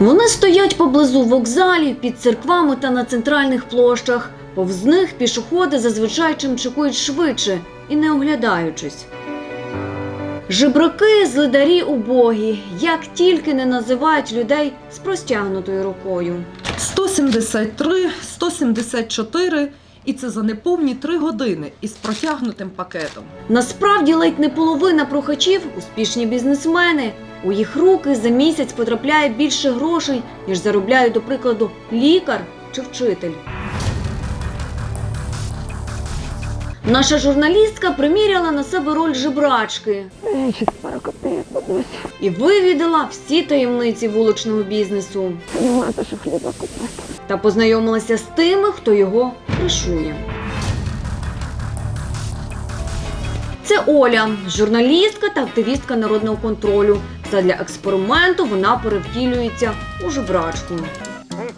Вони стоять поблизу вокзалів, під церквами та на центральних площах. Повз них пішоходи зазвичай чимчикують швидше і не оглядаючись. Жебраки, злидарі убогі, як тільки не називають людей з простягнутою рукою. 173, 174 і це за неповні три години із протягнутим пакетом. Насправді ледь не половина прохачів успішні бізнесмени. У їх руки за місяць потрапляє більше грошей, ніж заробляє, до прикладу, лікар чи вчитель. Наша журналістка приміряла на себе роль жебрачки і вивідала всі таємниці вуличного бізнесу Нема за що хліба купити. та познайомилася з тими, хто його кришує. Це Оля, журналістка та активістка народного контролю. Задля експерименту вона перевтілюється у жебрачку. Hey,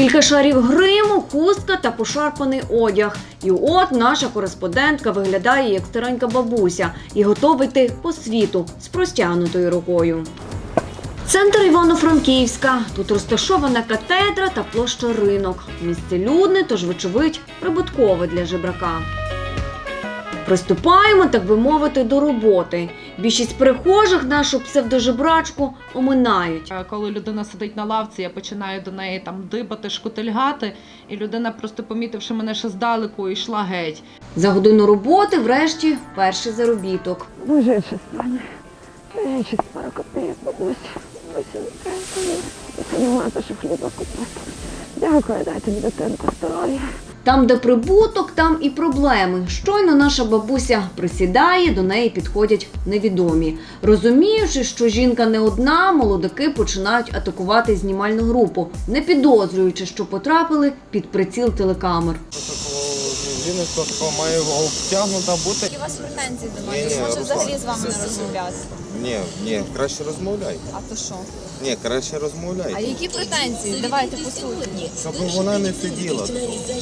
Кілька шарів гриму, хустка та пошарпаний одяг. І от наша кореспондентка виглядає як старенька бабуся і готова йти по світу з простягнутою рукою. Центр Івано-Франківська. Тут розташована катедра та площа ринок. Місце людне, тож, вочевидь, прибуткове для жебрака. Приступаємо, так би мовити, до роботи. Більшість перехожих нашу псевдожебрачку оминають. Коли людина сидить на лавці, я починаю до неї там дибати, шкутильгати, і людина, просто помітивши мене ще здалеку, йшла геть. За годину роботи, врешті, перший заробіток. Пару копійок, бабусь. Що хліба купити. Дякую, дайте мені дитинку здоров'я. Там, де прибуток, там і проблеми. Щойно наша бабуся присідає, до неї підходять невідомі. Розуміючи, що жінка не одна, молодики починають атакувати знімальну групу, не підозрюючи, що потрапили під приціл телекамер. Жіночка така має обтягнута бути. Які у вас претензії до Ні, мене? ні, Може Руслан, взагалі з вами це- не це- розмовляти? Ні, ні, краще розмовляй. А то що? Ні, краще розмовляй. А які претензії? Давайте по суті. Щоб вона не сиділа,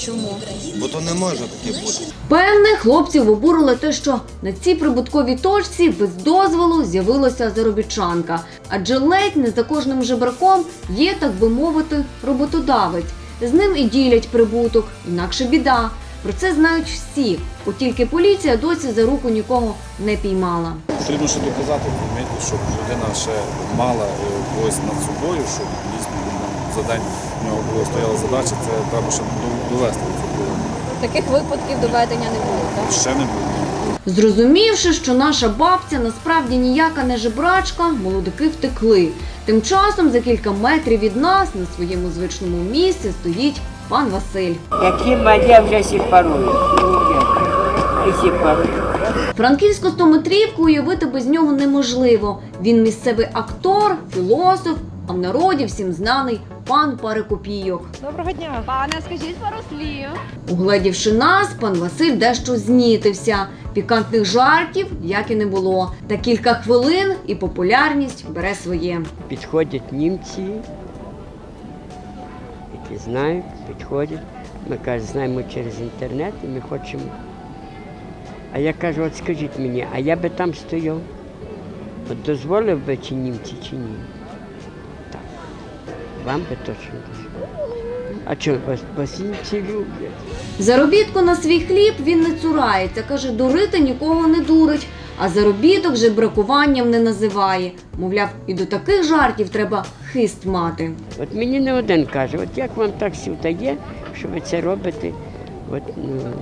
Чому? бо то не може таке бути. Певне, хлопців обурило те, що на цій прибутковій точці без дозволу з'явилася заробітчанка. Адже ледь не за кожним жебраком є, так би мовити, роботодавець. З ним і ділять прибуток, інакше біда. Про це знають всі. От тільки поліція досі за руку нікого не піймала. Потрібно ще доказати, щоб людина ще мала е, когось над собою, щоб дійсно за день в нього була стояла задача, це треба ще довести. Таких випадків доведення не було, так? Ще не було. Зрозумівши, що наша бабця насправді ніяка не жебрачка, молодики втекли. Тим часом за кілька метрів від нас на своєму звичному місці стоїть пан Василь. Які я вже сепарую. І сепарую. Франківську стометрівку уявити без нього неможливо. Він місцевий актор, філософ, а в народі всім знаний пан пари копійок. Доброго дня. Пане, скажіть пару слів. Угледівши нас, пан Василь дещо знітився. Пікантних жартів як і не було. Та кілька хвилин і популярність бере своє. Підходять німці, знають, підходять. Ми кажуть, знаємо через інтернет і ми хочемо. А я кажу, от скажіть мені, а я би там стояв? От дозволив би чи німці, чи ні? Так. Вам би точно дозволив. А чого вас, люблять? Заробітку на свій хліб він не цурається. Каже, дурити нікого не дурить, а заробіток же бракуванням не називає. Мовляв, і до таких жартів треба хист мати. От мені не один каже, от як вам так всі вдає, що ви це робите, от, ну,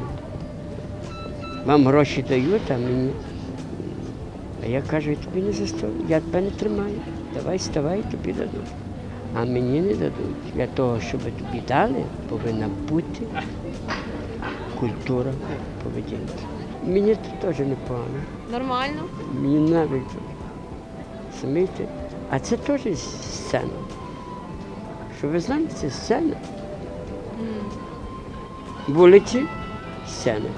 вам гроші дають, а мені. А я кажу, я тобі не заставлю, я тебе не тримаю. Давай ставай, тобі дадуть. А мені не дадуть. Для того, щоб тобі дали, повинна бути культура поведінки. Мені це теж непогано. Нормально? Мені навіть розумієте? А це теж сцена. Що ви знаєте, це сцена. Вулиці сцена.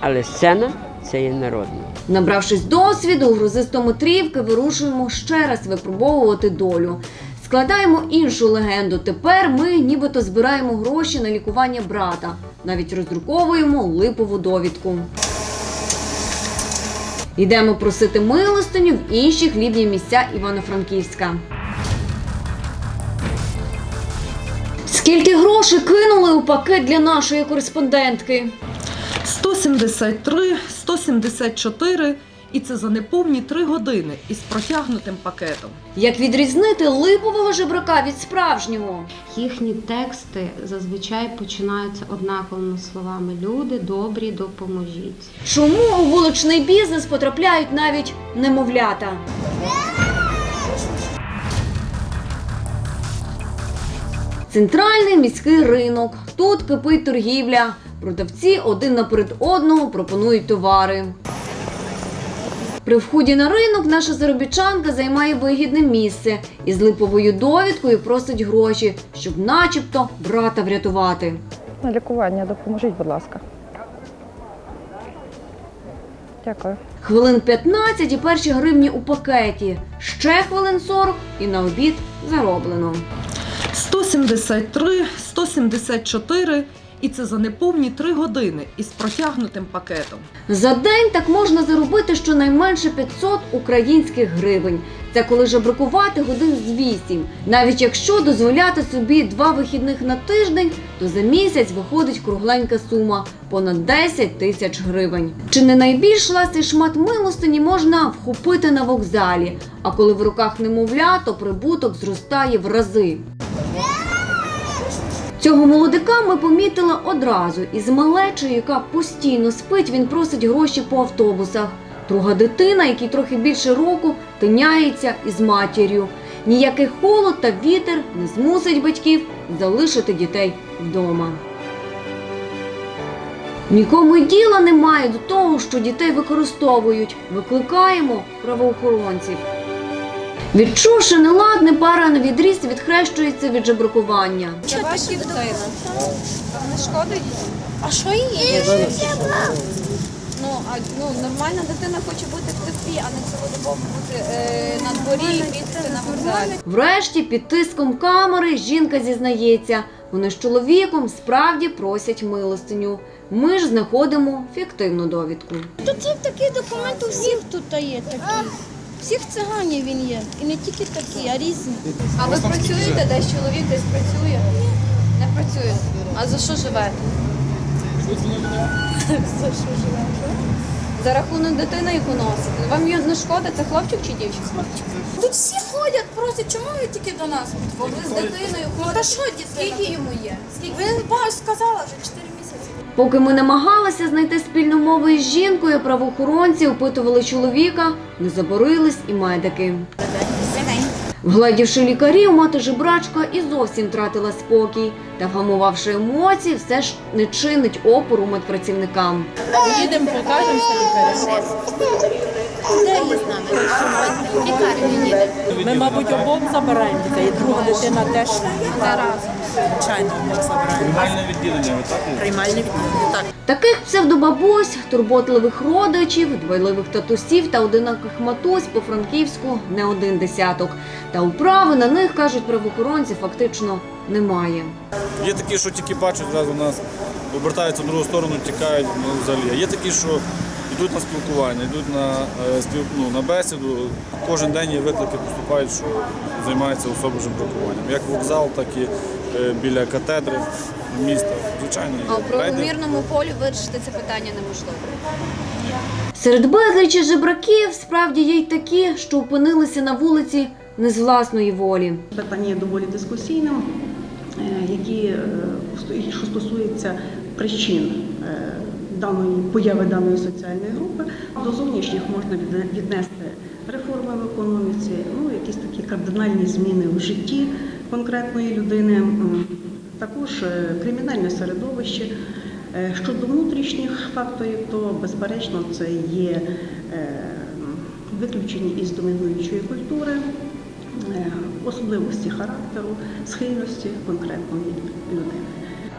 Але сцена це є народна. Набравшись досвіду, у грузистометрівки вирушуємо ще раз випробовувати долю. Складаємо іншу легенду. Тепер ми нібито збираємо гроші на лікування брата. Навіть роздруковуємо липову довідку. Йдемо просити милостиню в інші хлібні місця Івано-Франківська. Скільки грошей кинули у пакет для нашої кореспондентки? 173, 174 і це за неповні 3 години із протягнутим пакетом. Як відрізнити липового жебрака від справжнього? Їхні тексти зазвичай починаються однаковими словами Люди добрі, допоможіть. Чому у вуличний бізнес потрапляють навіть немовлята? Центральний міський ринок. Тут кипить торгівля. Продавці один наперед одного пропонують товари. При вході на ринок наша заробітчанка займає вигідне місце і з липовою довідкою просить гроші, щоб начебто брата врятувати. На лікування допоможіть, будь ласка. Дякую. Хвилин 15 і перші гривні у пакеті. Ще хвилин 40 і на обід зароблено. 173, 174 і це за неповні 3 години із протягнутим пакетом. За день так можна заробити щонайменше 500 українських гривень. Це коли жебракувати годин з 8. Навіть якщо дозволяти собі два вихідних на тиждень, то за місяць виходить кругленька сума понад 10 тисяч гривень. Чи не найбільш ласий шмат милостині можна вхопити на вокзалі? А коли в руках немовля, то прибуток зростає в рази. Цього молодика ми помітили одразу. Із малечою, яка постійно спить, він просить гроші по автобусах. Друга дитина, якій трохи більше року, тиняється із матір'ю. Ніякий холод та вітер не змусить батьків залишити дітей вдома. Нікому діла немає до того, що дітей використовують. Викликаємо правоохоронців. Відчувши неладне, пара на відріз відхрещується від жебракування. Це ваша дитина. Не шкодить? А що їй? Ну, а ну, нормальна дитина хоче бути в теплі, а не цілодобово бути е, на дворі і бігти на вокзалі. Врешті, під тиском камери, жінка зізнається, вони з чоловіком справді просять милостиню. Ми ж знаходимо фіктивну довідку. Тут є такий документ у всіх тут є такі. Всіх циганів він є. І не тільки такі, а різні. А ви працюєте десь, чоловік десь працює? Не працює. А за що живете? За що живете? За рахунок дитини, яку носите. Вам її не шкода, це хлопчик чи дівчинка? Тут всі ходять, просять, чому ви тільки до нас? Бо ви з дитиною Та що дітей? Скільки йому є? Скільки? Ви багато сказала вже 4 місяці. Поки ми намагалися знайти спільну мову із жінкою, правоохоронці опитували чоловіка, не заборились і медики. Вгледівши лікарів, мати жебрачка і зовсім втратила спокій. Та вгамувавши емоції, все ж не чинить опору медпрацівникам. Їдемо, покажемося лікарям. Де є з нами? Їде. Ми, мабуть, обох забираємо дітей. Друга дитина теж звичайно обох забираємо. Приймальне відділення, так? Приймальне відділення. Так. Таких псевдобабусь, турботливих родичів, дбайливих татусів та одиноких матусь по Франківську не один десяток. Та управи на них кажуть правоохоронці фактично немає. Є такі, що тільки бачать зразу нас, обертаються в другу сторону, тікають ну, взагалі. А є такі, що йдуть на спілкування, йдуть на, е, ну, на бесіду. Кожен день є виклики поступають, що займаються особи жебракуванням. Як вокзал, так і е, біля катедри міста. Звичайно, є. А Рейди. правомірному полі вирішити це питання неможливо. Серед безлічі жебраків справді є й такі, що опинилися на вулиці не з власної волі. Питання є доволі дискусійним, е, які, що стосуються причин даної появи даної соціальної групи. До зовнішніх можна віднести реформи в економіці, ну якісь такі кардинальні зміни в житті конкретної людини, також е, кримінальне середовище. Е, Щодо внутрішніх факторів, то безперечно це є е, виключені із домінуючої культури, особливості характеру, схильності конкретної людини.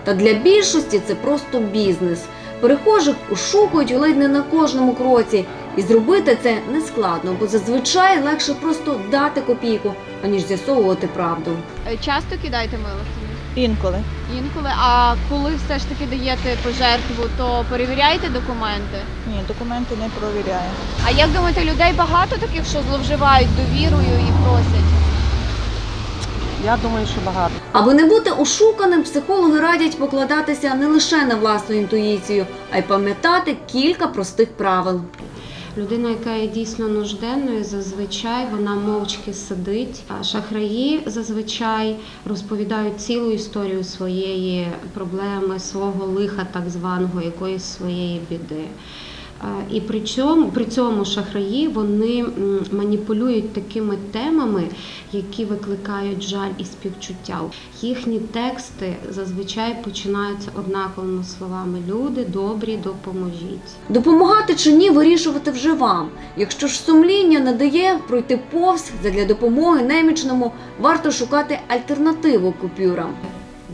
Та для більшості це просто бізнес. Перехожих ошукують ледь не на кожному кроці І зробити це нескладно, бо зазвичай легше просто дати копійку, аніж з'ясовувати правду. Е, Часто кидаєте милостиню? Інколи. Інколи. А коли все ж таки даєте пожертву, то перевіряєте документи? Ні, документи не провіряю. А як думаєте, людей багато таких, що зловживають довірою і просять? Я думаю, що багато. Аби не бути ошуканим, психологи радять покладатися не лише на власну інтуїцію, а й пам'ятати кілька простих правил. Людина, яка є дійсно нужденною, зазвичай вона мовчки сидить. А шахраї зазвичай розповідають цілу історію своєї проблеми, свого лиха, так званого, якоїсь своєї біди. І при цьому, при цьому шахраї вони маніпулюють такими темами, які викликають жаль і співчуття. Їхні тексти зазвичай починаються однаковими словами: люди добрі, допоможіть. Допомагати чи ні вирішувати вже вам. Якщо ж сумління не дає пройти повз задля допомоги немічному, варто шукати альтернативу купюрам.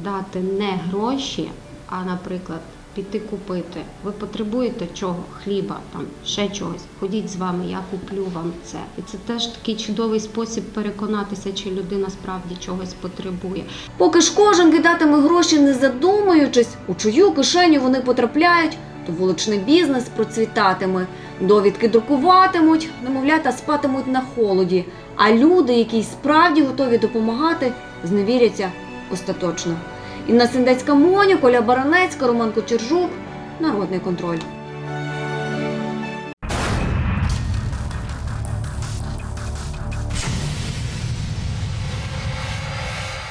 дати не гроші, а, наприклад, піти купити. Ви потребуєте чого? Хліба, там ще чогось. Ходіть з вами, я куплю вам це. І це теж такий чудовий спосіб переконатися, чи людина справді чогось потребує. Поки ж кожен кидатиме гроші, не задумуючись, у чию кишеню вони потрапляють, то вуличний бізнес процвітатиме. Довідки друкуватимуть, немовлята спатимуть на холоді. А люди, які справді готові допомагати, зневіряться остаточно. Інна Сендецька Моню, Коля Баранецька, Роман Кочержук. Народний контроль.